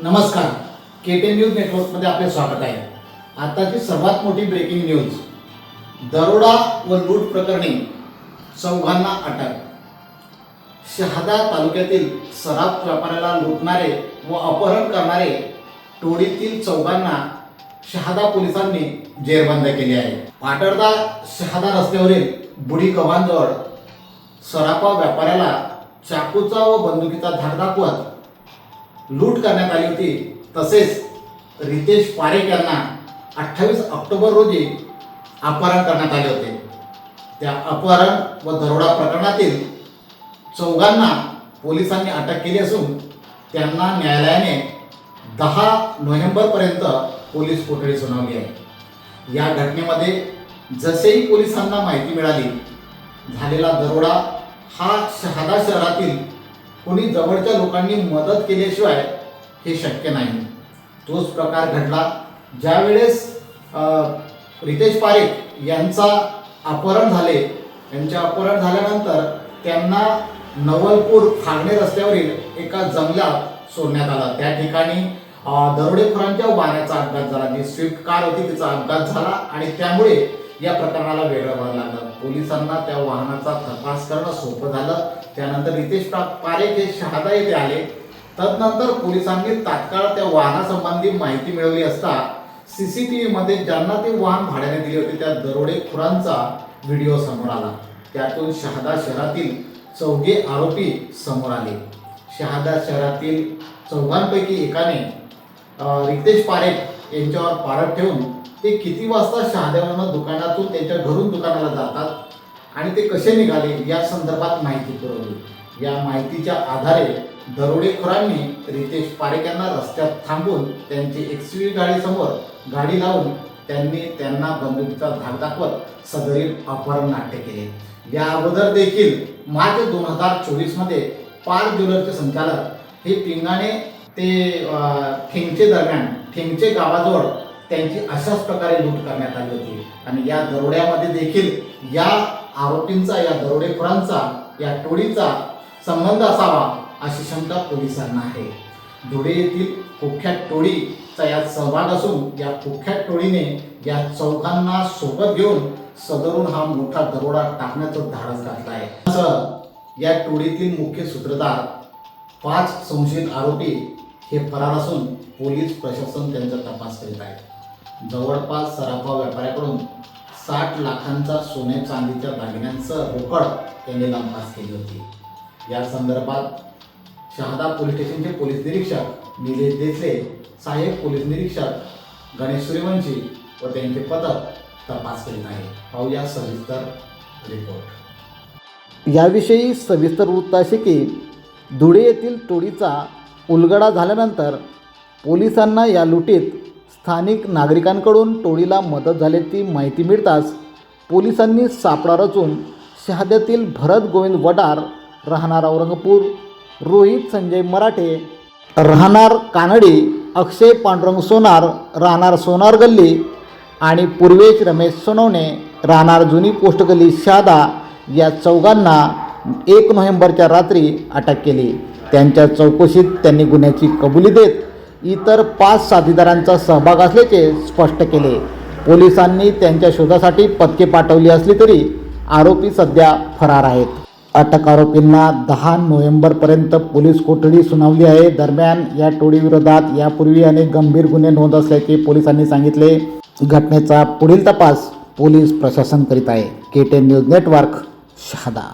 नमस्कार. के T news नेटवर्कमध्ये आपले स्वागत आहे. आताची सर्वात मोठी ब्रेकिंग न्यूज दरोडा व लूट प्रकरणी चौघांना अटक. शहादा तालुक्यातील सराफ व्यापाऱ्याला लुटणारे व अपहरण करणारे टोळीतील चौघांना शहादा पोलिसांनी जेरबंद केले आहे. पाटरदा शहादा रस्त्यावरील बुडी गव्हाणजवळ सराफा व्यापाऱ्याला चाकूचा व बंदुकीचा धाक दाखवत लूट करण्यात आली होती. तसेच रितेश पारेख यांना अठ्ठावीस ऑक्टोबर रोजी अपहरण करण्यात आले होते. त्या अपहरण व दरोडा प्रकरणातील चौघांना पोलिसांनी अटक केली असून त्यांना न्यायालयाने दहा नोव्हेंबरपर्यंत पोलीस कोठडी सुनावली आहे. या घटनेमध्ये जसेही पोलिसांना माहिती मिळाली झालेला दरोडा हा शहादा शहरातील कोणी जवळच्या लोकांनी मदत केल्याशिवाय हे शक्य नाही. तोच प्रकार घडला. ज्यावेळेस रितेश पारेख यांचा अपहरण झाले यांचे अपहरण झाल्यानंतर त्यांना नवलपूर फागणे रस्त्यावरील एका जंगलात सोडण्यात आलं. त्या ठिकाणी दरोडेखोरांच्या वाहनाचा अपघात झाला. जी स्विफ्ट कार होती तिचा अपघात झाला आणि त्यामुळे या प्रकरणाला वेगळं व्हायला लागलं. पोलिसांना त्या वाहनाचा तपास करणं सोपं झालं. त्यानंतर रितेश पा- पारेख हे शहादा येथे आले. तदनंतर पोलिसांनी तात्काळ त्या वाहनासंबंधी माहिती मिळवली असता सीसीटीव्ही मध्ये ज्यांना ते वाहन भाड्याने दिले होते त्या दरोडेखोरांचा व्हिडिओ समोर आला. त्यातून शहादा शहरातील चौघे आरोपी समोर आले. शहादा शहरातील चौघांपैकी एकाने रितेश पारेख यांच्यावर पाळत ठेवून ते किती वाजता शहाद्यावरनं दुकानातून त्यांच्या घरून दुकानाला जातात आणि ते कसे निघाले या संदर्भात माहिती पुरवली. या माहितीच्या आधारे दरोडेखोरांनी रितेश पारेख यांना रस्त्यात थांबून त्यांची एक्सवी गाडीसमोर गाडी लावून त्यांनी त्यांना बंदुकीचा धाक दाखवत सदरील अपहरण नाट्य केले. या अगोदर देखील मार्च दोन हजार चोवीसमध्ये पार ज्वेलरचे संचालक हे पिंगाणे ते ठेंगचे दरम्यान ठेंगचे गावाजवळ त्यांची अशाच प्रकारे लूट करण्यात आली होती. आणि या दरोड्यामध्ये देखील या आरोपींचा या दरोडेखोरांचा या टोळीचा संबंध असावा अशी शंका पोलिसांना आहे. धुळे येथील कुख्यात टोळीचा यात सहभाग असून या कुख्यात टोळीने या चौघांना सोबत घेऊन सदरून हा मोठा दरोडा टाकण्याचं धाडस घातलं आहे. असं या टोळीतील मुख्य सूत्रधार पाच संशयित आरोपी हे फरार असून पोलीस प्रशासन त्यांचा तपास करीत आहे जवळपास सराफा व्यापाऱ्याकडून साठ लाखांचा सोने चांदीच्या दागिन्यांचं रोकड त्यांनी लंपास केली होती. या संदर्भात शहादा पोलीस स्टेशनचे पोलीस निरीक्षक निलेश देसले सहाय्यक पोलीस निरीक्षक गणेश सूर्यवंशी व त्यांचे पथक तपास करीत आहे पाहूया सविस्तर रिपोर्ट याविषयी सविस्तर वृत्त असे की धुळे येथील टोळीचा उलगडा झाल्यानंतर पोलिसांना या लुटीत स्थानिक नागरिकांकडून टोळीला मदत झाल्याची माहिती मिळताच पोलिसांनी सापळा रचून शहाद्यातील भरत गोविंद वडार राहणार औरंगपूर रोहित संजय मराठे राहणार कानडे अक्षय पांडुरंग सोनार राहणार सोनार गल्ली आणि पूर्वेश रमेश सोनवणे राहणार जुनी पोस्ट गल्ली शहादा या चौघांना एक नोव्हेंबरच्या रात्री अटक केली. त्यांच्या चौकशीत त्यांनी गुन्ह्याची कबुली देत इतर पाच साथीदारांचा सहभाग असल्याचे स्पष्ट केले. पोलिसांनी त्यांच्या शोधासाठी पथके पाठवली असली तरी आरोपी सध्या फरार आहेत. अटक आरोपींना दहा नोव्हेंबरपर्यंत पोलीस कोठडी सुनावली आहे. दरम्यान या टोळीविरोधात यापूर्वी अनेक गंभीर गुन्हे नोंद असल्याचे पोलिसांनी सांगितले. घटनेचा पुढील तपास पोलीस प्रशासन करीत आहे. K ten news network Shahada.